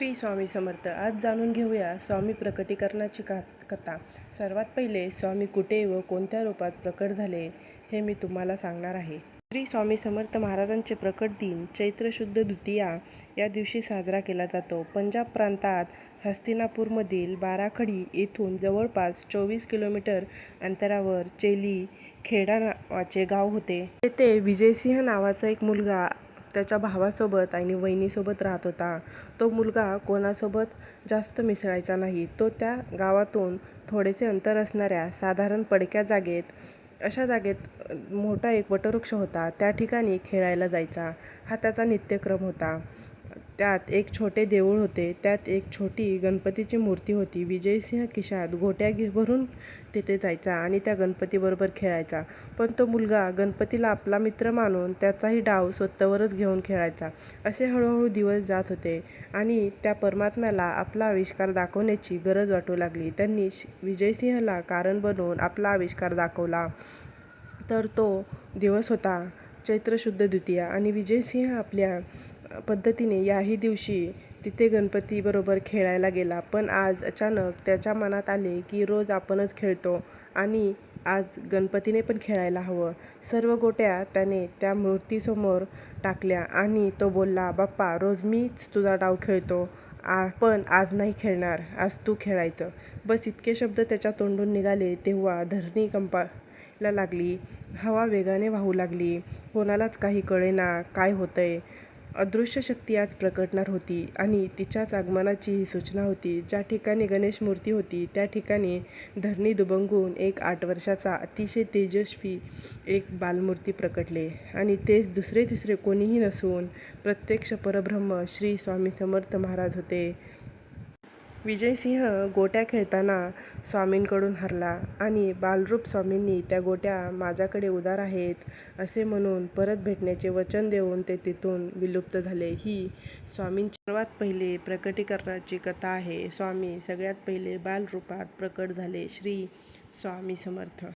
श्री स्वामी समर्थ. आज जाणून घेऊया स्वामी प्रकटीकरणाची का कथा. सर्वात पहिले स्वामी कुठे व कोणत्या रूपात प्रकट झाले हे मी तुम्हाला सांगणार आहे. श्री स्वामी समर्थ महाराजांचे प्रकट दिन चैत्र शुद्ध द्वितीया या दिवशी साजरा केला जातो. पंजाब प्रांतात हस्तिनापूरमधील बाराखडी येथून जवळपास चोवीस किलोमीटर अंतरावर चेली खेडा नावाचे गाव होते. तेथे विजयसिंह नावाचा एक मुलगा त्याच्या भावासोबत आणि वहिनीसोबत राहत होता. तो मुलगा कोणासोबत जास्त मिसळायचा नाही. तो त्या गावातून थोडेसे अंतर असणाऱ्या साधारण पडक्या जागेत अशा जागेत मोठा एक वटवृक्ष होता. त्या ठिकाणी खेळायला जायचा. हा त्याचा नित्यक्रम होता. त्यात एक छोटे देऊळ होते. त्यात एक छोटी गणपतीची मूर्ती होती. विजयसिंह खिशात गोट्या घे भरून तिथे जायचा आणि त्या गणपतीबरोबर खेळायचा. पण तो मुलगा गणपतीला आपला मित्र मानून त्याचाही डाव स्वतःवरच घेऊन खेळायचा. असे हळूहळू दिवस जात होते आणि त्या परमात्म्याला आपला आविष्कार दाखवण्याची गरज वाटू लागली. त्यांनी विजयसिंहला कारण बनवून आपला आविष्कार दाखवला. तर तो दिवस होता चैत्र शुद्ध द्वितीया आणि विजयसिंह आपल्या पद्धतीने याही दिवशी तिथे गणपतीबरोबर खेळायला गेला. पण आज अचानक त्याच्या मनात आले की रोज आपणच खेळतो आणि आज गणपतीने पण खेळायला हवं. सर्व गोट्या त्याने त्या मूर्तीसमोर टाकल्या आणि तो बोलला बाप्पा रोज मीच तुझा डाव खेळतो. आ पण आज नाही खेळणार. आज तू खेळायचं. बस इतके शब्द त्याच्या तोंडून निघाले तेव्हा धरणी कंपायला लागली. हवा वेगाने वाहू लागली. कोणालाच काही कळेना काय होतंय. अदृश्य शक्ती आज प्रकटणार होती आणि तिच्याच आगमनाची ही सूचना होती. ज्या ठिकाणी गणेश मूर्ती होती त्या ठिकाणी धरणी दुबंगून एक आठ वर्षाचा अतिशय तेजस्वी एक बालमूर्ती प्रकटले. आणि तेच दुसरे तिसरे कोणीही नसून प्रत्यक्ष परब्रह्म श्री स्वामी समर्थ महाराज होते. विजयसिंह गोट्या खेळताना स्वामींकडून हरला आणि बालरूप स्वामींनी त्या गोट्या माझ्याकडे उदार आहेत असे म्हणून परत भेटण्याचे वचन देऊन ते तिथून विलुप्त झाले. ही स्वामींची सर्वात पहिले प्रकटीकरणाची कथा आहे. स्वामी सगळ्यात पहिले बालरूपात प्रकट झाले. श्री स्वामी समर्थ.